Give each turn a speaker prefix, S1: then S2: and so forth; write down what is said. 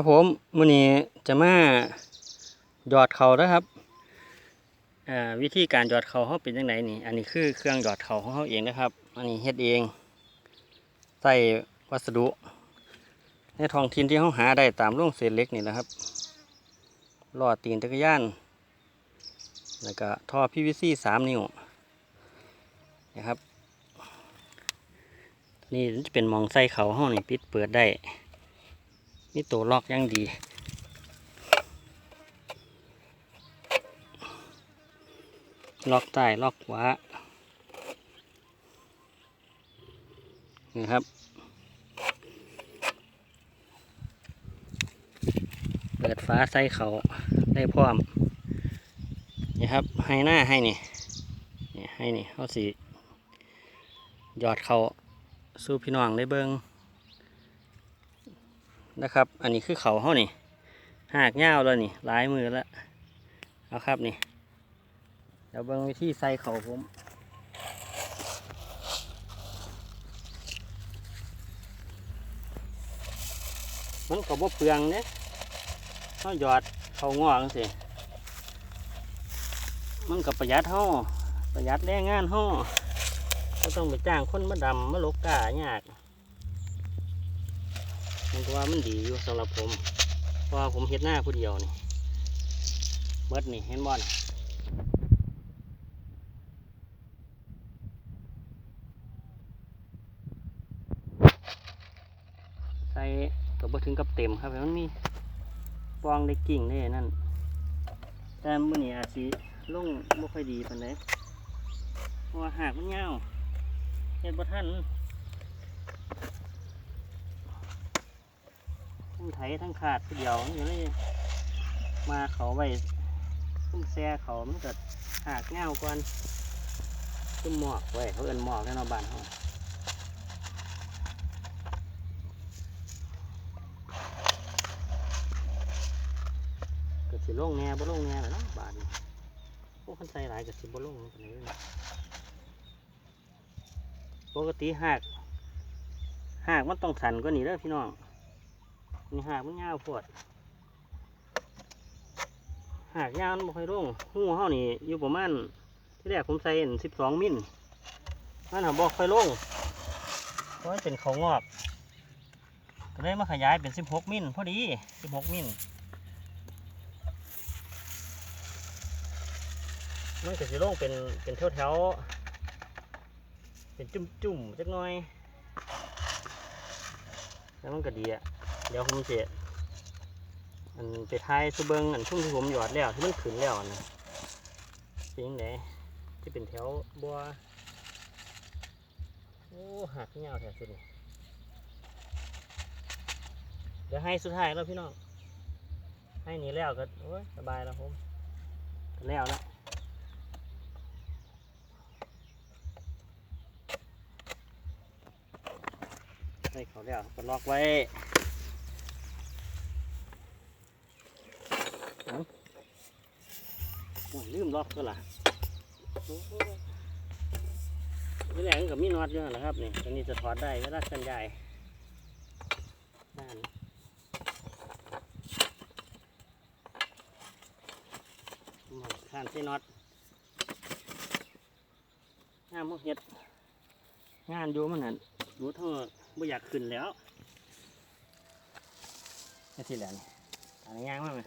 S1: ครับผมมื้อนี้จะมาหยอดเขานะครับวิธีการหยอดเขาเขาเป็นยังไงนี่ อันนี้คือเครื่องหยอดเขาของเขาเองนะครับ อันนี้เฮ็ดเอง ใส่วัสดุ ในท้องถิ่นที่เขาหาได้ตามโรงเศษเล็กนี่แหละครับลอดตีนจักรยาน แล้วก็ท่อ PVC สามนิ้วนะครับ นี่จะเป็นมองใส่เขาห้องนี่ปิดเปิดได้ มีตัวล็อกอยังดีล็อกใต้ล็อกขวานี่ครับ เปิดฟ้าใส่เขาได้พร้อมนี่ครับ ให้หน้าให้นี่นี่ให้นี่เขาสีหยอดเขาสู้พี่น้องได้เบิง นะครับ อันนี้คือเขาเขานี่หากเงาแล้วนี่ลายมือแล้วเอาครับนี่เดี๋ยวเบิ่งวิธีใส่เขาผมมันก็บ่เปลืองเนี่ยเขาหยอดเขางอกสิมันก็ประหยัดเฮาประหยัดแรงงานเฮาก็ต้องไปจ้างคนมาดำมาลกกายาก มันก็ว่ามันดีอยู่สำหรับผมเพราะผมเฮ็ดหน้าผู้เดียวนี่เบิดนี่เห็นบ่นใส่ก็บ่ถึงกับเต็มครับมันมีปองได้กิ่งได้นั่น แต่มื้อนี้อาจสิลงบ่ค่อยดีปานใดเพราะว่าหากมันยาวเฮ็ดบ่ทัน ทั้ง ไถทั้งขาดทีเดียวนี่เลยมาเขาไว้ตุ้มแซ่เขามันก็หากเงาวก่อนตุ้มหมอกไว้เขาเอินหมอกแน่นอนบ้านเขาก็สิลงแหน่บ่โล่งแหน่แหละเนาะบ้านพวกคนใส่หลายก็สิบ่ลงปานนี้ปกติหากหากมันต้องสั่นกว่านี้เด้อพี่น้อง นี่หากมันยาวปวดหากยาวมันบ่ค่อยลงหูเฮานี่อยู่ประมาณที่แรกผมใส่สิบสองมิลมันหาบ่ค่อยลงเพราะมันเป็นเขางอกก็เลยมาขยายเป็นสิบหกมิลพอดีสิบหกมิลมันก็สิลงเป็นเป็นแถวแถวๆเป็นจุ่มๆจักหน่อยแล้วมันก็ดีอะ เดี๋ยวผมเจะอันไปท้ายสุเบิงอันช่วงที่ผมหยอดแล้วที่มันขึ้นแล้วนะเป็นยังไงที่เป็นแถวบัวโอ้หักเงาแถวสุดเดี๋ยวให้สุดท้ายแล้วพี่น้องให้หนีแล้วก็โอ้ยสบายแล้วผมแล้วแล้วให้เขาแล้วก็ล็อกไว้ โอ้ยลืมล็อกก็ล่ะนี่แหละกับมีน็อตอยู่นะครับนี่ตัวนี้จะถอดได้เวลาเคลื่อนย้านข้านที่น็อตงานพวกเฮ็ด งานอยู่มันนั่นรู้เท่าไม่อยากขึ้นแล้วนี่ที่แหลนอันนี้ยางมากไหม